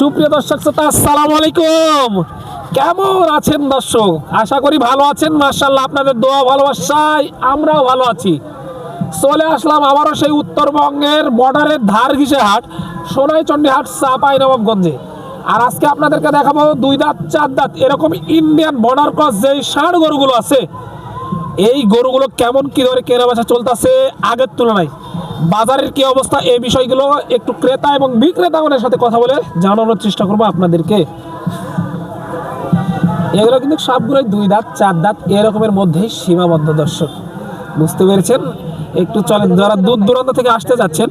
সুপ্রিয় দর্শক শ্রোতা, আসসালামু আলাইকুম। কেমন আছেন দর্শক? আশা করি ভালো আছেন। মার্শাল্লাহ আপনাদের দোয়া, ভালোবাসায় আমরাও ভালো আছি। চলে আসলাম আবারও সেই উত্তরবঙ্গের বর্ডারের ধার ঘিসে হাট, সোনাইচন্ডী হাট, চাপাই, নবাবগঞ্জে। আর আজকে আপনাদেরকে দেখাবো দুই দাঁত, চার দাঁত, এরকম ইন্ডিয়ান বর্ডার ক্রস যেই ষাঁড় গরুগুলো আছে, এই গরুগুলো কেমন কি ধরে কেনা বেচা চলতেছে আগের তুলনায়। বাজারের কি অবস্থা এই বিষয়গুলো একটু ক্রেতা এবং বিক্রেতাগণের সাথে কথা বলে জানানোর চেষ্টা করব আপনাদেরকে। এগুলো কিন্তু সবগুলোই দুই দাঁত, চার দাঁত এরকমের মধ্যেই সীমাবদ্ধ দর্শক। বুঝতে পেরেছেন? একটু চলেন, যারা দূর দূরান্ত থেকে আসতে যাচ্ছেন,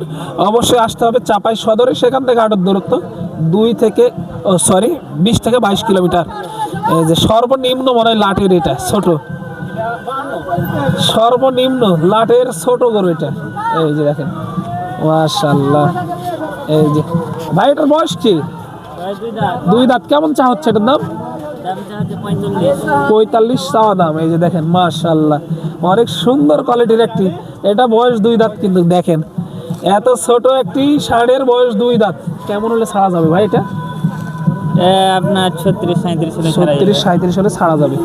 অবশ্যই আসতে হবে চাপাই সদরে, সেখান থেকে আটক দূরত্ব, দুই থেকে সরি, বিশ থেকে বাইশ কিলোমিটার। এই যে সর্বনিম্ন মনে হয় লাটের এটা ছোট। সর্বনিম্ন লাটের ছোট গরু এটা। এই যে দেখেন মাশাল্লাহ এই যে ভাই এটার বয়স কি? দুই দাঁত। কেমন চা হচ্ছে এটার দাম? পঁয়তাল্লিশ। চাওয়া দাম এই যে দেখেন মাশাল্লাহ অনেক সুন্দর কোয়ালিটির একটি এটা বয়স দুই দাঁত কিন্তু দেখেন। এত ছোট একটি ষাঁড়ের বয়স দুই দাঁত কেমন হলে ছাড়া যাবে ভাই এটা? আপনার ছত্রিশ সাঁত্রিশ ছত্রিশ সাঁত্রিশ হলে ছাড়া যাবে।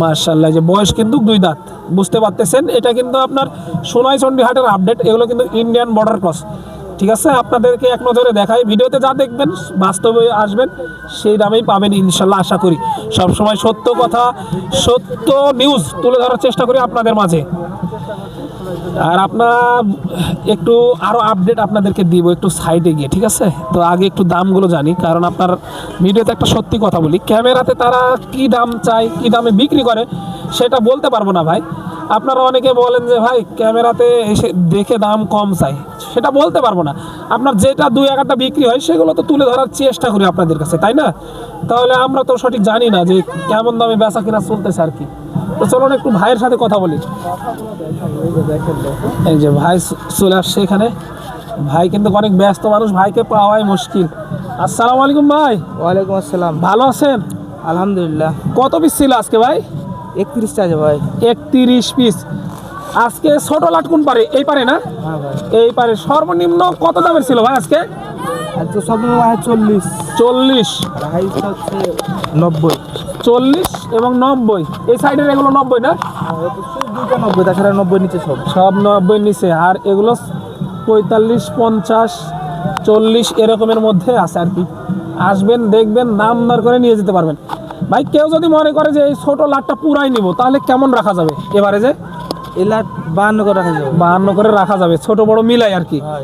মার্শাল্লাহ যে বয়স কিন্তু দুই দাঁত। বুঝতে পারতেছেন? এটা কিন্তু আপনার সোনাইচন্ডী হাটের আপডেট এগুলো কিন্তু ইন্ডিয়ান বর্ডার ক্রস ঠিক আছে? আপনাদেরকে এক নজরে দেখাই। ভিডিওতে যা দেখবেন বাস্তবে আসবেন সেই দামেই পাবেন ইনশাল্লাহ আশা করি। সবসময় সত্য কথা সত্য নিউজ তুলে ধরার চেষ্টা করি আপনাদের মাঝে। আর আপনার একটু আরও আপডেট আপনাদেরকে দিব একটু সাইডে গিয়ে, ঠিক আছে? তো আগে একটু দামগুলো জানি, কারণ আপনার ভিডিওতে একটা সত্যি কথা বলি, ক্যামেরাতে তারা কি দাম চায়, কি দামে বিক্রি করে সেটা বলতে পারব না ভাই। আপনারা অনেকে বলেন যে, ভাই, ক্যামেরাতে এসে দেখে দাম কম চাই। সেটা বলতে পারব না। আপনার যেটা দুই একটা বিক্রি হয়, সেগুলো তো তুলে ধরার চেষ্টা করি আপনাদের কাছে, তাই না? তাহলে আমরা তো সঠিক জানি না যে কেমন দামে বেচা কিনা চলতেছে আর কি। তো চলুন একটু ভাইয়ের সাথে কথা বলি। এই যে ভাই চলে আসছে এখানে। ভাই কিন্তু অনেক ব্যস্ত মানুষ ভাইকে পাওয়াই মুশকিল। আসসালামু আলাইকুম ভাই। ওয়ালাইকুম আসসালাম। ভালো আছেন? আলহামদুলিল্লাহ। কত পিস ছিল আজকে ভাই? একত্রিশটা আছে ভাই। একত্রিশ পিস আজকে ছোট লাট কোন পারে? এই পারে না? হ্যাঁ এই পারে। সর্বনিম্ন কত দামের ছিল ভাই আজকে? চল্লিশ। চল্লিশ। নব্বই। চল্লিশ এবং নব্বই। এই সাইডের এগুলো নব্বই না? দুইটা নব্বই তাছাড়া নব্বই নিচে সব। সব নব্বই নিচে। আর এগুলো পঁয়তাল্লিশ পঞ্চাশ চল্লিশ এরকমের মধ্যে আছে আর কি। আসবেন দেখবেন দাম দর করে নিয়ে যেতে পারবেন। ভাই কেউ যদি মনে করে যে এই ছোট লাটটা পুরাই নিব তাহলে কেমন রাখা যাবে? এবারে যে? এলাট বাহান্ন করে রাখা যাবে। বাহান্ন করে রাখা যাবে ছোট বড় মিলাই আর কি। হ্যাঁ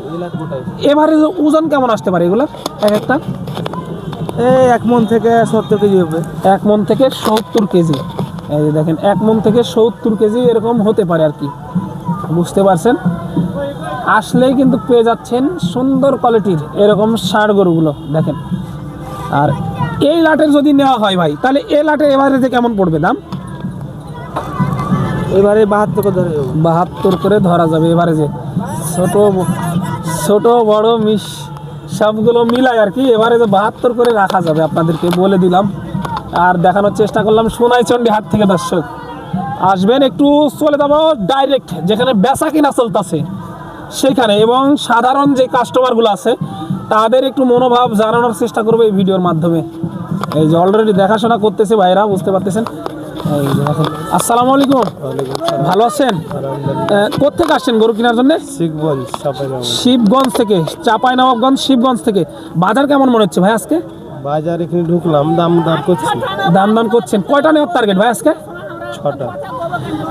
এবারে ওজন কেমন আসতে পারে এগুলার এক একটা? এই এক মন থেকে সত্তর কেজি হবে। এক মন থেকে সত্তর কেজি। এই যে দেখেন এক মন থেকে সত্তর কেজি এরকম হতে পারে আর কি। বুঝতে পারছেন? আসলেই কিন্তু পেয়ে যাচ্ছেন সুন্দর কোয়ালিটির এরকম ষাঁড় গরুগুলো দেখেন। আর এই লাটের যদি নেওয়া হয় ভাই তাহলে এই লাটের এবারে যে কেমন পড়বে দাম? এবারে বাহাত্তর করে ধরে বাহাত্তর করে ধরা যাবে এবারে যে। ছোট ছোট বড় মিশ সবগুলো মিলাই আর কি, এবারে যে বাহাত্তর করে রাখা যাবে আপনাদেরকে বলে দিলাম। আর দেখানোর চেষ্টা করলাম সোনাইচন্ডী হাট থেকে দর্শক। আসবেন একটু চলে যাব ডাইরেক্ট যেখানে বেচা কিনা চলতেছে। সেখানে এবং সাধারণ যে কাস্টমারগুলো আছে, তাদের একটু মনোভাব জানানোর চেষ্টা করব এই ভিডিওর মাধ্যমে। এই যে অলরেডি দেখাশোনা করতেছে ভাইরা, বুঝতে পারতেছেন? আসসালামু আলাইকুম। ভালো আছেন? কোথেকে আসছেন গরু কেনার জন্য? শিবগঞ্জ থেকে চাপাই নবাবগঞ্জ শিবগঞ্জ থেকে। বাজার কেমন মনে হচ্ছে ভাই আজকে? বাজার এখানে ঢুকলাম দাম করছি। দাম দাম করছেন। কয়টা নেওয়ার টার্গেট ভাই আজকে? ছটা।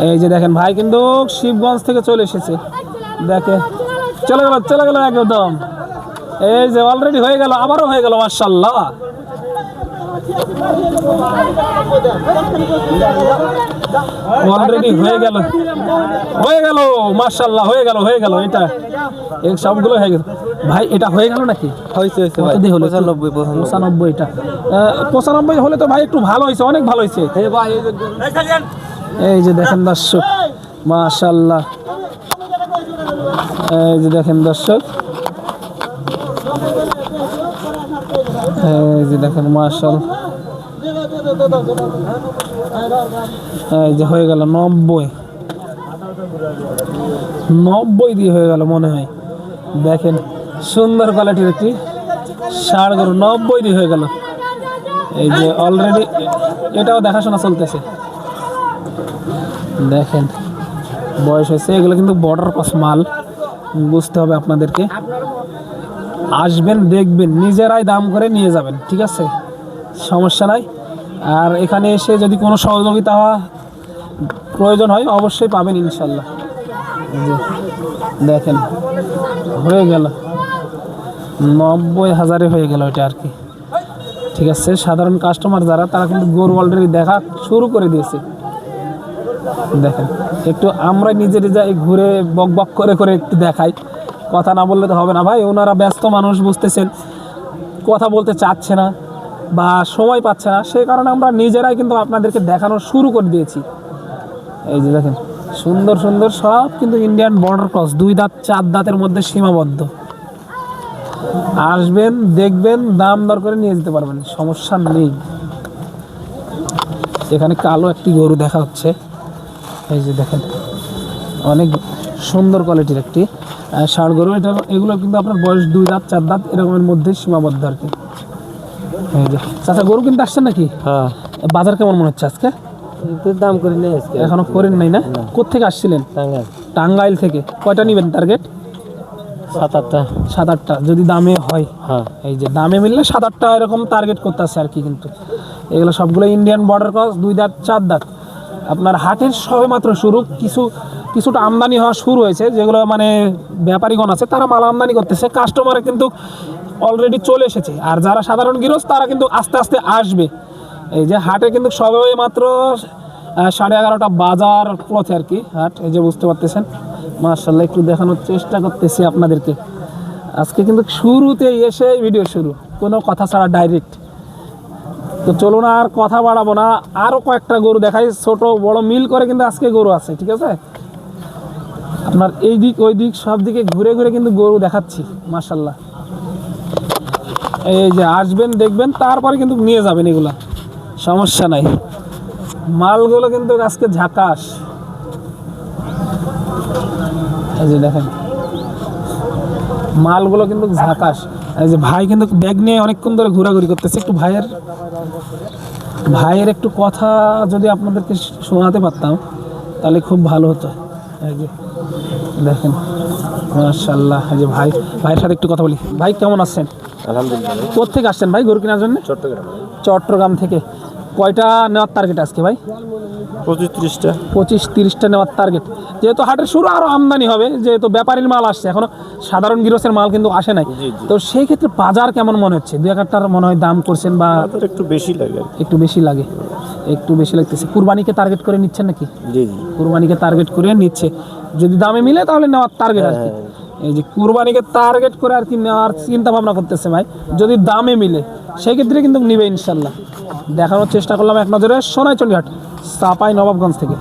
এই যে দেখেন ভাই কিন্তু শিবগঞ্জ থেকে চলে এসেছে। দেখে। চলে গেল চলে গেল একদম। এই যে অলরেডি হয়ে গেল আবারও হয়ে গেল মার্শাল্লাহ অলরেডি হয়ে গেল। হয়ে গেল মার্শাল্লাহ হয়ে গেল হয়ে গেল এটা। এই সবগুলো হয়ে গেল। ভাই এটা হয়ে গেল নাকি? হয়েছে হয়েছে কত হলো? পঁচানব্বই পঁচানব্বই পঁচানব্বইটা পঁচানব্বই হলে তো ভাই একটু ভালো হয়েছে অনেক ভালো হয়েছে। এই যে দেখেন। দর্শক মাশাল্লাহ এই যে দেখেন দর্শক এই যে দেখেন মাশাল এই যে হয়ে গেল নব্বই। নব্বই দিয়ে হয়ে গেল মনে হয়। দেখেন, সুন্দর কোয়ালিটির একটি ষাড় গরু, নব্বই দিয়ে হয়ে গেল। এই যে অলরেডি এটাও দেখাশোনা চলতেছে। দেখেন, বয়স হয়েছে, এগুলো কিন্তু বর্ডার পাস মাল। বুঝতে হবে আপনাদেরকে। আসবেন, দেখবেন, নিজেরাই দাম করে নিয়ে যাবেন, ঠিক আছে? সমস্যা নাই। আর এখানে এসে যদি কোনো সহযোগিতা প্রয়োজন হয়, অবশ্যই পাবেন ইনশাল্লাহ। দেখেন, হয়ে গেল। নব্বই হাজারে হয়ে গেল এটা আর কি। ঠিক আছে, সাধারণ কাস্টমার যারা, তারা কিন্তু গরু অলরেডি দেখা শুরু করে দিয়েছে। দেখেন, একটু আমরা নিজে যাই ঘুরে বক বক করে করে একটু দেখাই। কথা না বললে তো হবে না ভাই, ওনারা ব্যস্ত মানুষ, বুঝতেছেন? কথা বলতে চাচ্ছে না। বা সময় পাচ্ছে না সেই কারণে আমরা নিজেরাই কিন্তু আপনাদেরকে দেখানো শুরু করে দিয়েছি। এই যে দেখেন, সুন্দর সুন্দর সব কিন্তু ইন্ডিয়ান বর্ডার ক্রস দুই দাঁত, চার দাঁতের মধ্যে সীমাবদ্ধ। আসবেন, দেখবেন, দাম দর করে নিয়ে যেতে পারবেন, সমস্যা নেই। এখানে কালো একটি গরু দেখা হচ্ছে। এই যে দেখেন, অনেক সুন্দর কোয়ালিটির একটি ষাঁড় গরু। এটা, এগুলো কিন্তু আপনার বয়স দুই দাঁত, চার দাঁত, এরকমের মধ্যে সীমাবদ্ধ আর কি। চাচা গরু কিনতে আসছেন নাকি? হ্যাঁ। বাজার কেমন মনে হচ্ছে আজকে? দাম করে নেই আজকে। এখনও করেন নাই না? কোথেকে আসছিলেন? টাঙ্গাই টাঙ্গাইল থেকে। কয়টা নেবেন টার্গেট সাত আটটা। সাত আটটা। যদি দামে হয়। হ্যাঁ। এই যে দামে মিললে সাত আটটা এরকম টার্গেট করতে আছে আর কি কিন্তু। এগুলো সবগুলো ইন্ডিয়ান বর্ডার ক্রস দুই দাঁত চার দাঁত। আপনার হাটের সবে মাত্র শুরু। কিছু কিছুটা আমদানি হওয়া শুরু হয়েছে। যেগুলো মানে ব্যাপারীগণ আছে তারা মাল আমদানি করতেছে। কাস্টমার কিন্তু অলরেডি চলে এসেছে। আর যারা সাধারণ গৃহস্থ, তারা কিন্তু আস্তে আস্তে আসবে। এই যে হাটে কিন্তু সবে মাত্র সাড়ে এগারোটা বাজার পথে আর কি হাট। এই যে বুঝতে পারতেছেন? মার্শাল্লাহ একটু দেখানোর চেষ্টা করতেছি আপনাদেরকে। আজকে কিন্তু শুরুতে এসে ভিডিও শুরু। কোনো কথা ছাড়া ডাইরেক্ট তো চলুন আর কথা বাড়াবো না। আরও কয়েকটা গরু দেখাই। ছোট, বড় মিল করে কিন্তু আজকে গরু আছে, ঠিক আছে? আপনার এই দিক, ওই দিক, সব দিকে ঘুরে ঘুরে কিন্তু গরু দেখাচ্ছি মার্শাল্লাহ এই যে আসবেন, দেখবেন, তারপরে কিন্তু নিয়ে যাবেন এগুলা। সমস্যা নাই। মালগুলো কিন্তু আজকে ঝাকাস। এই যে দেখেন, মালগুলো কিন্তু ঝাকাস। এই যে ভাই কিন্তু ব্যাগ নিয়ে অনেকক্ষণ ধরে ঘোরাঘুরি করতেছে। একটু ভাইয়ের ভাইয়ের একটু কথা যদি আপনাদেরকে শোনাতে পারতাম, তাহলে খুব ভালো হতো। এই যে দেখেন মাশাল্লাহ এই যে ভাই, ভাইয়ের সাথে একটু কথা বলি। ভাই, কেমন আছেন? আলহামদুলিল্লাহ। কোথেকে আসছেন ভাই গরু কেনার জন্য? চট্টগ্রাম। চট্টগ্রাম থেকে। কয়টা নেওয়ার টার্গেট আজকে ভাই? পঁচিশ ত্রিশটা। পঁচিশ তিরিশটা নেওয়ার টার্গেট যেহেতু হাটের শুরু আরও আমদানি হবে যেহেতু ব্যাপারীর মাল আসছে এখনও সাধারণ গৃহস্থের মাল কিন্তু আসে নাই। তো সেই ক্ষেত্রে বাজার কেমন মনে হচ্ছে? দু একটার মনে হয় দাম করছেন বা একটু বেশি লাগে। একটু বেশি লাগে। একটু বেশি লাগতেছে। কুরবানিকে টার্গেট করে নিচ্ছেন নাকি? জি কুরবানিকে টার্গেট করে নিচ্ছে। যদি দামে মিলে তাহলে নেওয়ার টার্গেট আর কি। এই যে কুরবানিকে টার্গেট করে আর কি নেওয়ার চিন্তা ভাবনা করতেছে ভাই। যদি দামে মিলে সেই ক্ষেত্রে কিন্তু নিবে ইনশাল্লাহ। দেখানোর চেষ্টা করলাম এক নজরে, সোনাইচন্ডীহাট, সাপাই নবাবগঞ্জ থেকে।